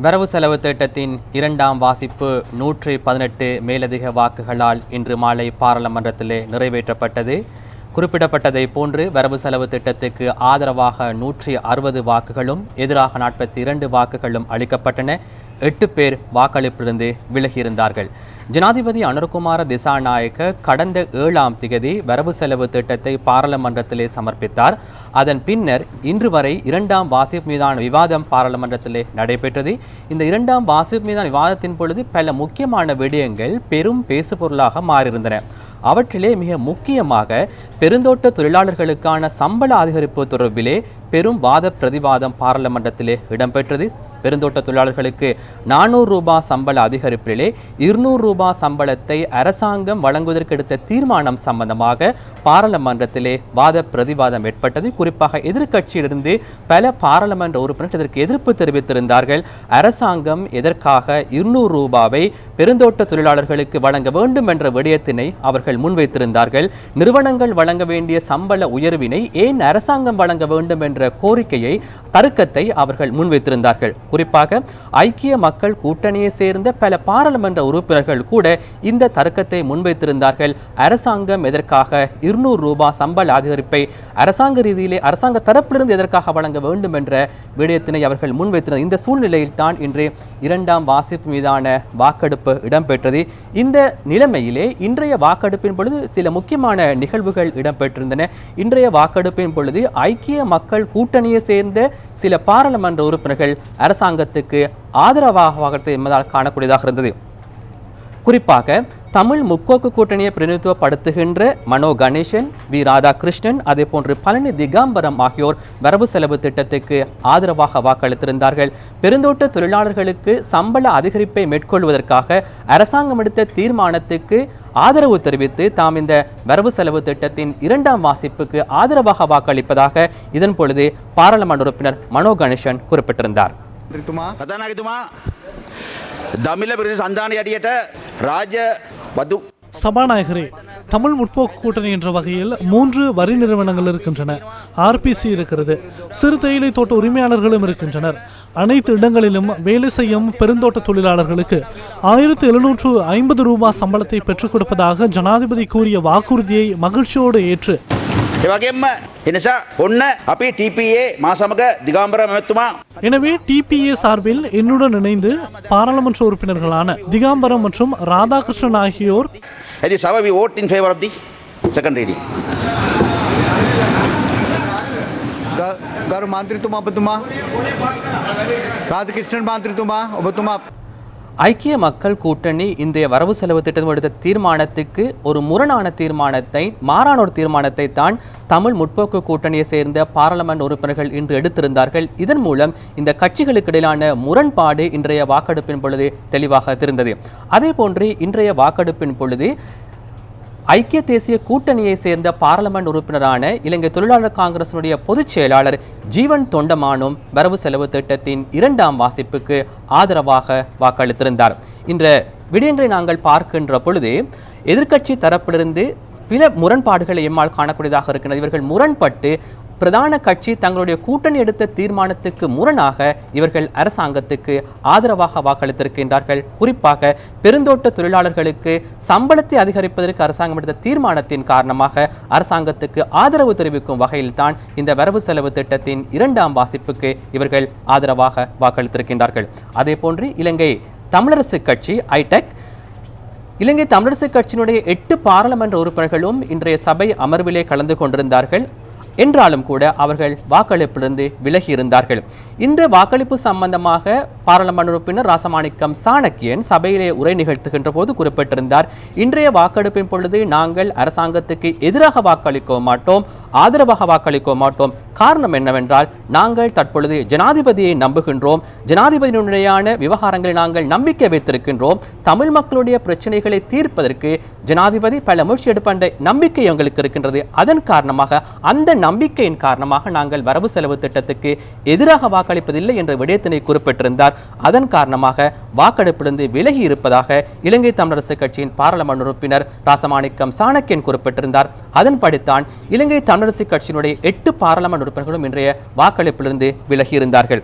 வரவு செலவு திட்டத்தின் இரண்டாம் வாசிப்பு நூற்றி பதினெட்டு மேலதிக வாக்குகளால் இன்று மாலை பாராளுமன்றத்திலே நிறைவேற்றப்பட்டது. குறிப்பிடப்பட்டதை போன்று வரவு செலவு திட்டத்துக்கு ஆதரவாக நூற்றி அறுபது வாக்குகளும் எதிராக நாற்பத்தி இரண்டு வாக்குகளும் அளிக்கப்பட்டன. எட்டு பேர் வாக்களிப்பிலிருந்து விலகியிருந்தார்கள். ஜனாதிபதி அனுர்குமார திசாநாயக்க கடந்த ஏழாம் திகதி வரவு செலவு திட்டத்தை பாராளுமன்றத்திலே சமர்ப்பித்தார். அதன் பின்னர் இன்று வரை இரண்டாம் வாசிப் மீதான விவாதம் பாராளுமன்றத்திலே நடைபெற்றது. இந்த இரண்டாம் வாசிப் மீதான விவாதத்தின் பொழுது பல முக்கியமான விடயங்கள் பெரும் பேசுபொருளாக மாறியிருந்தன. அவற்றிலே மிக முக்கியமாக பெருந்தோட்ட தொழிலாளர்களுக்கான சம்பள அதிகரிப்பு தொடர்பிலே பெரும் வாத பிரதிவாதம் பாராளுமன்றத்திலே இடம்பெற்றது. பெருந்தோட்ட தொழிலாளர்களுக்கு நானூறு ரூபாய் சம்பள அதிகரிப்பிலே இருநூறு ரூபாய் சம்பளத்தை அரசாங்கம் வழங்குவதற்கு எடுத்த தீர்மானம் சம்பந்தமாக பாராளுமன்றத்திலே வாத பிரதிவாதம் ஏற்பட்டது. குறிப்பாக எதிர்க்கட்சியிலிருந்து பல பாராளுமன்ற உறுப்பினர்கள் இதற்கு எதிர்ப்பு தெரிவித்திருந்தார்கள். அரசாங்கம் எதற்காக இருநூறு ரூபாவை பெருந்தோட்ட தொழிலாளர்களுக்கு வழங்க வேண்டும் என்ற விடயத்தினை அவர்கள் முன்வைத்திருந்தார்கள். நிறுவனங்கள் வழங்க வேண்டிய சம்பள உயர்வினை ஏன் அரசாங்கம் வழங்க வேண்டும் என்ற கோரிக்கையை தருக்கத்தை அவர்கள் முன்வைத்திருந்தார்கள். குறிப்பாக ஐக்கிய மக்கள் கூட்டணியை சேர்ந்த பல பாராளுமன்ற உறுப்பினர்கள் கூட இந்த தர்க்கத்தை முன்வைத்திருந்தார்கள். அரசாங்கம் எதற்காக இருநூறு ரூபாய் சம்பள அதிகரிப்பை அரசாங்க ரீதியிலே அரசாங்க தரப்பிலிருந்து எதற்காக வழங்க வேண்டும் என்ற விடயத்தினை அவர்கள் முன்வைத்திருந்த இந்த சூழ்நிலையில் தான் இன்று இரண்டாம் வாசிப்பு மீதான வாக்கெடுப்பு இடம்பெற்றது. இந்த நிலைமையிலே இன்றைய வாக்கெடுப்பின் பொழுது சில முக்கியமான நிகழ்வுகள் இடம்பெற்றிருந்தன. இன்றைய வாக்கெடுப்பின் பொழுது ஐக்கிய மக்கள் கூட்டணியை சேர்ந்த சில பாராளுமன்ற உறுப்பினர்கள் அரசாங்கத்துக்கு ஆதரவாக என்பதால் காணக்கூடியதாக இருந்தது. குறிப்பாக தமிழ் முற்போக்கு கூட்டணியை பிரதிநிதித்துவப்படுத்துகின்ற மனோ கணேசன் வி. ராதாகிருஷ்ணன் அதே போன்று பழனி திகாம்பரம் ஆகியோர் வரவு செலவு திட்டத்துக்கு ஆதரவாக வாக்களித்திருந்தார்கள். பெருந்தோட்ட தொழிலாளர்களுக்கு சம்பள அதிகரிப்பை மேற்கொள்வதற்காக அரசாங்கம் எடுத்த தீர்மானத்துக்கு ஆதரவு தெரிவித்து தாம் இந்த வரவு செலவு திட்டத்தின் இரண்டாம் வாசிப்புக்கு ஆதரவாக வாக்களிப்பதாக இதன் பொழுது பாராளுமன்ற உறுப்பினர் மனோ கணேசன் குறிப்பிட்டிருந்தார். கதாநாயகத்துமா தமிழ பிரதேச அந்தானி அடியட்ட ராஜ பது சபாநாயகரே தமிழ் முற்போக்கு கூட்டணி என்ற வகையில் மூன்று வரி நிறுவனங்கள் இருக்கின்றன ஆர்பிசி இருக்கிறது சிறு தேயிலை தோட்ட உரிமையாளர்களும் இருக்கின்றனர் அனைத்து இடங்களிலும் வேலை செய்யும் பெருந்தோட்ட தொழிலாளர்களுக்கு ஆயிரத்து எழுநூற்று ஐம்பது ரூபாய் சம்பளத்தை பெற்றுக் கொடுப்பதாக ஜனாதிபதி கூறிய வாக்குறுதியை மகிழ்ச்சியோடு ஏற்று එවගේම එනිසා ඔන්න අපි TPA මා සමග දිගම්බර මෙමැත්තුමා எனவே டிபிஏ சார்பில் என்னுடன் இணைந்து பாராளுமன்ற உறுப்பினர்களான திகாம்பரம் மற்றும் ராதாகிருஷ்ணன் ஆகியோர் That is how we vote in favor of the second reading. గారు మాంత్రితుమా బతుమా రాధకృష్ణన్ మాంత్రితుమా బతుమా ஐக்கிய மக்கள் கூட்டணி இந்திய வரவு செலவு திட்டம் எடுத்த தீர்மானத்துக்கு ஒரு முரணான தீர்மானத்தை மாறான ஒரு தீர்மானத்தை தான் தமிழ் முற்போக்கு கூட்டணியை சேர்ந்த பாராளுமன்ற உறுப்பினர்கள் இன்று எடுத்திருந்தார்கள். இதன் மூலம் இந்த கட்சிகளுக்கு இடையிலான முரண்பாடு இன்றைய வாக்கெடுப்பின் பொழுது தெளிவாக தெரிந்தது. அதே போன்று இன்றைய வாக்கெடுப்பின் பொழுது ஐக்கிய தேசிய கூட்டணியை சேர்ந்த பார்லமெண்ட் உறுப்பினரான இலங்கை தொழிலாளர் காங்கிரசினுடைய பொதுச் செயலாளர் ஜீவன் தொண்டமானும் வரவு செலவு திட்டத்தின் இரண்டாம் வாசிப்புக்கு ஆதரவாக வாக்களித்திருந்தார். இன்ற விடயங்களை நாங்கள் பார்க்கின்ற பொழுது எதிர்க்கட்சி தரப்பிலிருந்து பிற முரண்பாடுகளை எம்மால் காணக்கூடியதாக இருக்கின்றது இவர்கள் முரண்பட்டு பிரதான கட்சி தங்களுடைய கூட்டணி எடுத்த தீர்மானத்துக்கு முரணாக இவர்கள் அரசாங்கத்துக்கு ஆதரவாக வாக்களித்திருக்கின்றார்கள். குறிப்பாக பெருந்தோட்ட தொழிலாளர்களுக்கு சம்பளத்தை அதிகரிப்பதற்கு அரசாங்கம் எடுத்த தீர்மானத்தின் காரணமாக அரசாங்கத்துக்கு ஆதரவு தெரிவிக்கும் வகையில்தான் இந்த வரவு செலவு திட்டத்தின் இரண்டாம் வாசிப்புக்கு இவர்கள் ஆதரவாக வாக்களித்திருக்கின்றார்கள். அதே போன்று இலங்கை தமிழரசு கட்சி ஐடெக் இலங்கை தமிழரசு கட்சியினுடைய எட்டு பாராளுமன்ற உறுப்பினர்களும் இன்றைய சபை அமர்விலே கலந்து கொண்டிருந்தார்கள். என்றாலும் கூட அவர்கள் வாக்களிப்பிலிருந்து விலகி இருந்தார்கள். இந்த வாக்களிப்பு சம்பந்தமாக பாராளுமன்ற உறுப்பினர் ராசமாணிக்கம் சாணக்கியன் சபையிலே உரை நிகழ்த்துகின்ற போது குறிப்பிட்டிருந்தார் இன்றைய வாக்கெடுப்பின் பொழுது நாங்கள் அரசாங்கத்துக்கு எதிராக வாக்களிக்க மாட்டோம் ஆதரவாக வாக்களிக்க மாட்டோம். காரணம் என்னவென்றால் நாங்கள் தற்பொழுது ஜனாதிபதியை நம்புகின்றோம். ஜனாதிபதியினுடையான விவகாரங்களை நாங்கள் நம்பிக்கை வைத்திருக்கின்றோம். தமிழ் மக்களுடைய பிரச்சனைகளை தீர்ப்பதற்கு ஜனாதிபதி பல முயற்சி எடுப்பாண்ட நம்பிக்கை எங்களுக்கு இருக்கின்றது. அதன் காரணமாக அந்த நம்பிக்கையின் காரணமாக நாங்கள் வரவு செலவு திட்டத்துக்கு எதிராக வாக்களிப்பதில்லை என்ற விடயத்தினை குறிப்பிட்டிருந்தார். அதன் காரணமாக வாக்கெடுப்பிலிருந்து விலகி இருப்பதாக இலங்கை தமிழரசு கட்சியின் பாராளுமன்ற உறுப்பினர் ராசமாணிக்கம் சாணக்கியன் குறிப்பிட்டிருந்தார். அதன்படித்தான் இலங்கை தமிழரசு கட்சியினுடைய எட்டு பாராளுமன்ற உறுப்பினர்களும் இன்றைய வாக்களிப்பிலிருந்து விலகி இருந்தார்கள்.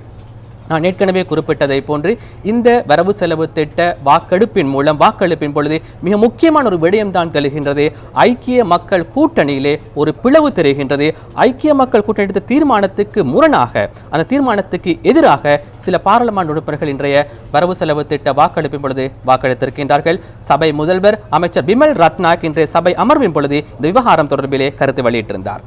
நான் ஏற்கனவே குறிப்பிட்டதை போன்று இந்த வரவு செலவு திட்ட வாக்கெடுப்பின் மூலம் வாக்கெடுப்பின் பொழுது மிக முக்கியமான ஒரு விடயம்தான் தெளிகின்றது ஐக்கிய மக்கள் கூட்டணியிலே ஒரு பிளவு தெரிகின்றது. ஐக்கிய மக்கள் கூட்டணி எடுத்த தீர்மானத்துக்கு முரணாக அந்த தீர்மானத்துக்கு எதிராக சில பாராளுமன்ற உறுப்பினர்கள் இன்றைய வரவு செலவு திட்ட வாக்கெடுப்பின் பொழுது வாக்களித்திருக்கின்றார்கள். சபை முதல்வர் அமைச்சர் பிமல் ரத்னாக் இன்றைய சபை அமர்வின் பொழுது இந்த விவகாரம் தொடர்பிலே கருத்து வெளியிட்டிருந்தார்.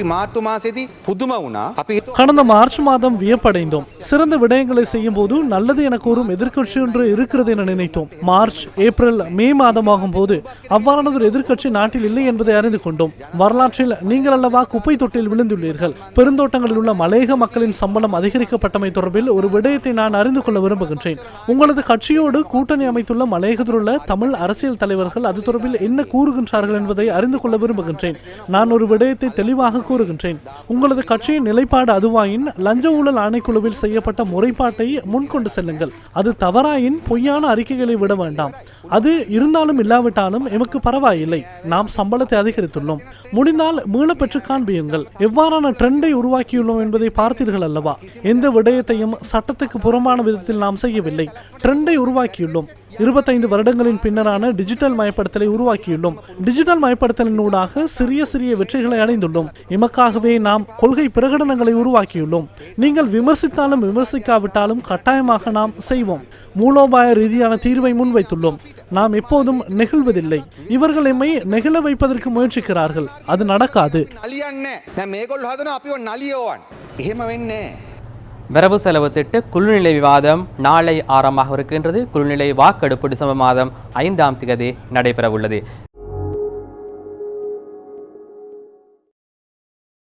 අපි මාර්තු මාසේදී පුදුම වුණා. අපි හිතුවා கடந்த மார்ச் மாதம் வியப்படைந்தோம் சிறந்த விடயங்களை செய்யும் போது நல்லது என கூறும் எதிர்க்கட்சி ஒன்று இருக்கிறது என நினைத்தோம் மார்ச் ஏப்ரல் மே மாதமாகும் போது அவ்வாறான ஒரு எதிர்க்கட்சி நாட்டில் இல்லை என்பதை அறிந்து கொண்டோம் வரலாற்றில் நீங்கள் அல்லவா குப்பை தொட்டில் விழுந்துள்ளீர்கள் பெருந்தோட்டங்களில் உள்ள மலையக மக்களின் சம்பளம் அதிகரிக்கப்பட்டமை தொடர்பில் ஒரு விடயத்தை நான் அறிந்து கொள்ள விரும்புகின்றேன் உங்களது கட்சியோடு கூட்டணி அமைத்துள்ள மலையகத்தில் உள்ள தமிழ் அரசியல் தலைவர்கள் அது தொடர்பில் என்ன கூறுகின்றார்கள் என்பதை அறிந்து கொள்ள விரும்புகின்றேன் நான் ஒரு விடயத்தை தெளிவாக கூறுகின்றேன். உங்களது கட்சியின் நிலைப்பாடு அதுவாயின் லஞ்ச ஊழல் ஆணைக்குழுவில் செய்யப்பட்ட முறைப்பாட்டை முன்கொண்டு செல்லுங்கள். அது தவறாயின் பொய்யான அறிக்கைகளை விட வேண்டாம். அது இருந்தாலும் இல்லாவிட்டாலும் எமக்கு பரவாயில்லை. நாம் சம்பளத்தை அதிகரித்துள்ளோம். முடிந்தால் மீள பெற்று காண்பியுங்கள். எவ்வாறான ட்ரெண்டை உருவாக்கியுள்ளோம் என்பதை பார்த்தீர்கள் அல்லவா? எந்த விடயத்தையும் சட்டத்துக்கு புறம்பான விதத்தில் நாம் செய்யவில்லை. ட்ரெண்டை உருவாக்கியுள்ளோம். இருபத்தைந்து வருடங்களின் பின்னரான டிஜிட்டல் மயப்படுத்தலை உருவாக்கியுள்ளோம். டிஜிட்டல் மயப்படுத்தலினூடாக சிறிய சிறிய வெற்றிகளை அடைந்துள்ளோம். எமக்காகவே நாம் கொள்கை பிரகடனங்களை உருவாக்கியுள்ளோம். நீங்கள் விமர்சித்தாலும் விமர்சிக்காவிட்டாலும் கட்டாயமாக நாம் செய்வோம். மூலோபாய ரீதியான தீர்வை முன்வைத்துள்ளோம். நாம் எப்போதும் நெகிழ்வதில்லை. இவர்கள் எம்மை நெகிழ வைப்பதற்கு முயற்சிக்கிறார்கள். அது நடக்காது. வரவு செலவு திட்ட குழுநிலை விவாதம் நாளை ஆரம்பமாக இருக்கின்றது. குழுநிலை வாக்கெடுப்பு டிசம்பர் மாதம் ஐந்தாம் திகதி நடைபெறவுள்ளது.